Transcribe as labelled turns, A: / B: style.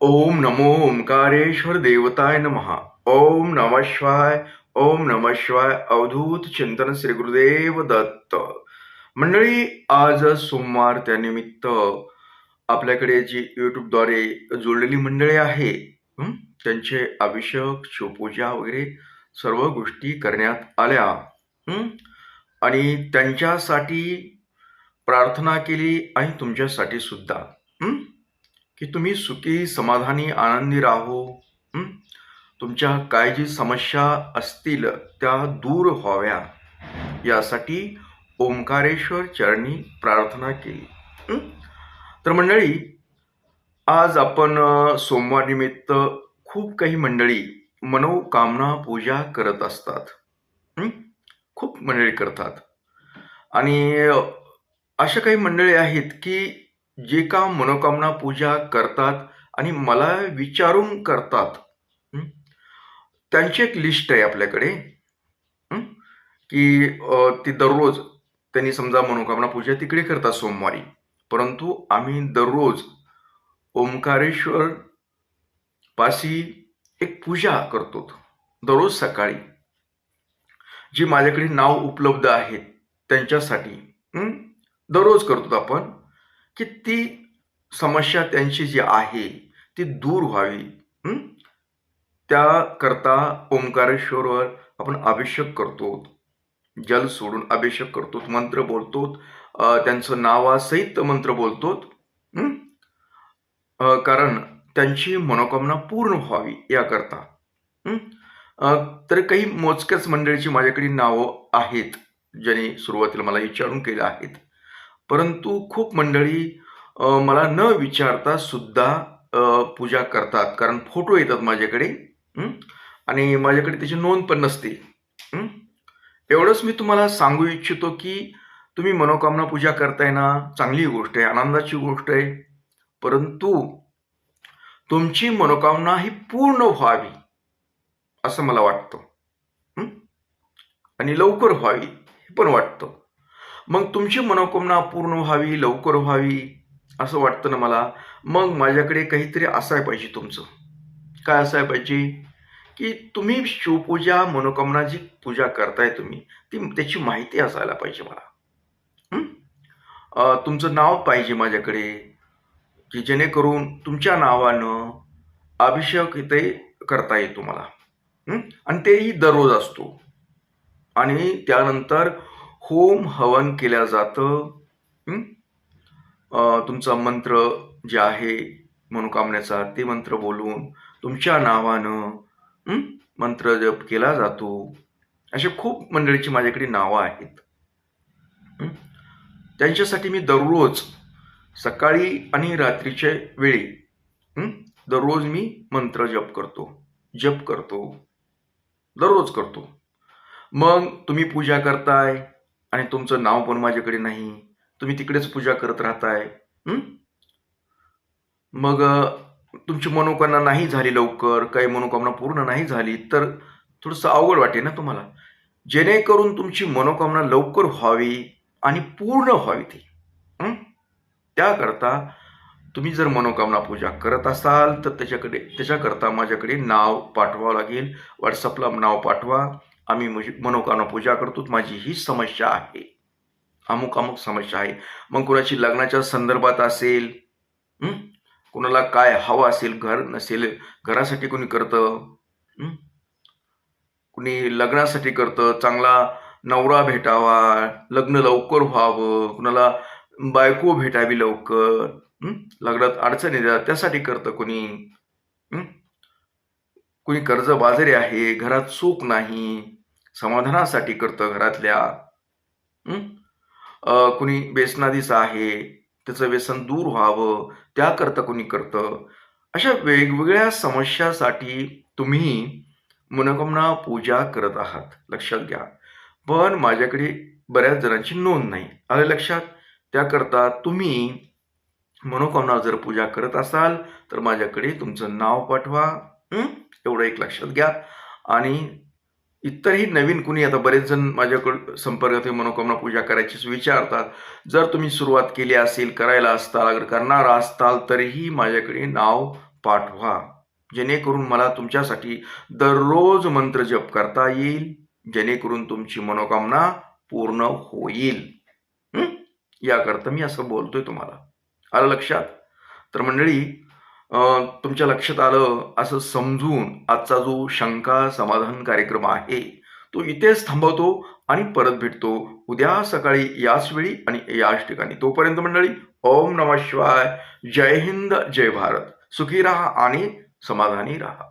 A: ओम नमो ओंकारेश्वर देवताय नमः। ओम नमः शिवाय ओम नमः शिवाय अवधूत चिंतन श्री गुरुदेव दत्त। मंडळी आज सोमवार त्यानिमित्त आपल्याकडे जी युट्यूबद्वारे जोडलेली मंडळी आहे त्यांचे अभिषेक शिवपूजा वगैरे सर्व गोष्टी करण्यात आल्या आणि त्यांच्यासाठी प्रार्थना केली आणि तुमच्यासाठी सुद्धा की तुम्ही सुखी समाधानी आनंदी राहो तुमच्या काय जी समस्या असतील त्या दूर व्हाव्या. यासाठी ओंकारेश्वर चरणी प्रार्थना केली तर मंडळी आज आपण सोमवार निमित्त खूप काही मंडळी मनोकामना पूजा करत असतात खूप मंडळी करतात. आणि अशा काही मंडळी आहेत की जे का मनोकामना पूजा करतात आणि मला विचारून करतात. त्यांची एक लिस्ट आहे आपल्याकडे. की ती दररोज त्यांनी समजा मनोकामना पूजा तिकडे करतात सोमवारी. परंतु आम्ही दररोज ओंकारेश्वर पाशी एक पूजा करतो. दररोज सकाळी. जी माझ्याकडे नाव उपलब्ध आहेत त्यांच्यासाठी. दररोज करतो आपण. की ती समस्या त्यांची जी आहे ती दूर व्हावी त्याकरता ओंकारेश्वरवर आपण अभिषेक करतो. जल सोडून अभिषेक करतो मंत्र बोलतो. त्यांचं नावासहित मंत्र बोलतो कारण त्यांची मनोकामना पूर्ण व्हावी याकरता तर काही मोजक्याच मंडळीची माझ्याकडे नावं आहेत ज्यांनी सुरुवातीला मला विचारून केलं आहेत. परंतु खूप मंडळी मला न विचारता सुद्धा पूजा करतात. कारण फोटो येतात माझ्याकडे आणि माझ्याकडे त्याची नोंद पण नसते. एवढंच मी तुम्हाला सांगू इच्छितो की तुम्ही मनोकामना पूजा करताय ना चांगली गोष्ट आहे आनंदाची गोष्ट आहे. परंतु तुमची मनोकामना ही पूर्ण व्हावी असं मला वाटतं. आणि लवकर व्हावी हे पण वाटतं. मग तुमची मनोकामना पूर्ण व्हावी लवकर व्हावी असं वाटतं ना मला? मग माझ्याकडे काहीतरी असाय पाहिजे तुमचं. काय असाय पाहिजे? की तुम्ही शिवपूजा मनोकामना जी पूजा करताय तुम्ही ती त्याची माहिती असायला पाहिजे मला. तुमचं नाव पाहिजे माझ्याकडे की जेणेकरून तुमच्या नावानं अभिषेक इथे करता येतो मला. आणि तेही दररोज असतो. आणि त्यानंतर होम हवन केल्या जातं. तुमचा मंत्र जे आहे मनोकामनेचा ते मंत्र बोलून तुमच्या नावानं मंत्र जप केला जातो. असे खूप मंडळीची माझ्याकडे नावं आहेत. त्यांच्यासाठी मी दररोज सकाळी आणि रात्रीच्या वेळी दररोज मी मंत्र जप करतो जप करतो दररोज करतो. मग तुम्ही पूजा करताय आणि तुमचं नाव पण माझ्याकडे नाही. तुम्ही तिकडेच पूजा करत राहताय. मग तुमची मनोकामना नाही झाली लवकर काही मनोकामना पूर्ण नाही झाली तर थोडंसं अवघड वाटेल ना तुम्हाला. जेणेकरून तुमची मनोकामना लवकर व्हावी आणि पूर्ण व्हावी ती. त्याकरता तुम्ही जर मनोकामना पूजा करत असाल तर त्याच्याकडे त्याच्याकरता माझ्याकडे नाव पाठवावं लागेल. व्हॉट्सअपला नाव पाठवा. आम्ही म्हणजे मनोकामना पूजा करतो. माझी ही समस्या आहे. अमुक अमुक समस्या आहे. मग कुणाची लग्नाच्या संदर्भात असेल कुणाला काय हवं असेल घर नसेल घरासाठी कोणी करतं कुणी लग्नासाठी करतं चांगला नवरा भेटावा लग्न लवकर व्हावं कुणाला बायको भेटावी लवकर लग्नात अडचणी येतात त्यासाठी करतं कुणी कुणी कर्ज बाजारी आहे घरात सुख नाही समाधानासाठी करतं घरातल्या. कुणी व्यसनाधीच आहे त्याचं व्यसन दूर व्हावं त्याकरता कुणी करतं. अशा वेगवेगळ्या समस्यासाठी तुम्ही मनोकामना पूजा करत आहात लक्षात घ्या. पण माझ्याकडे बऱ्याच जणांची नोंद नाही. आलं लक्षात? त्याकरता तुम्ही मनोकामना जर पूजा करत असाल तर माझ्याकडे तुमचं नाव पाठवा. एवढं एक लक्षात घ्या. आणि इतरही नवीन कुणी आता बरेच जण माझ्याकडं संपर्कात मनोकामना पूजा करायची विचारतात. जर तुम्ही सुरुवात केली असेल करायला असताल अगर करणार असताल तरीही माझ्याकडे नाव पाठवा. जेणेकरून मला तुमच्यासाठी दररोज मंत्र जप करता येईल. जेणेकरून तुमची मनोकामना पूर्ण होईल. याकरता मी असं बोलतोय तुम्हाला. आलं लक्षात? तर मंडळी तुमच्या लक्षात आलं? असं समजून आजचा जो शंका समाधान कार्यक्रम आहे तो इथेच थांबवतो आणि परत भेटतो उद्या सकाळी याच वेळी आणि याच ठिकाणी. तोपर्यंत मंडळी ओम नमः शिवाय. जय हिंद जय भारत. सुखी राहा आणि समाधानी राहा.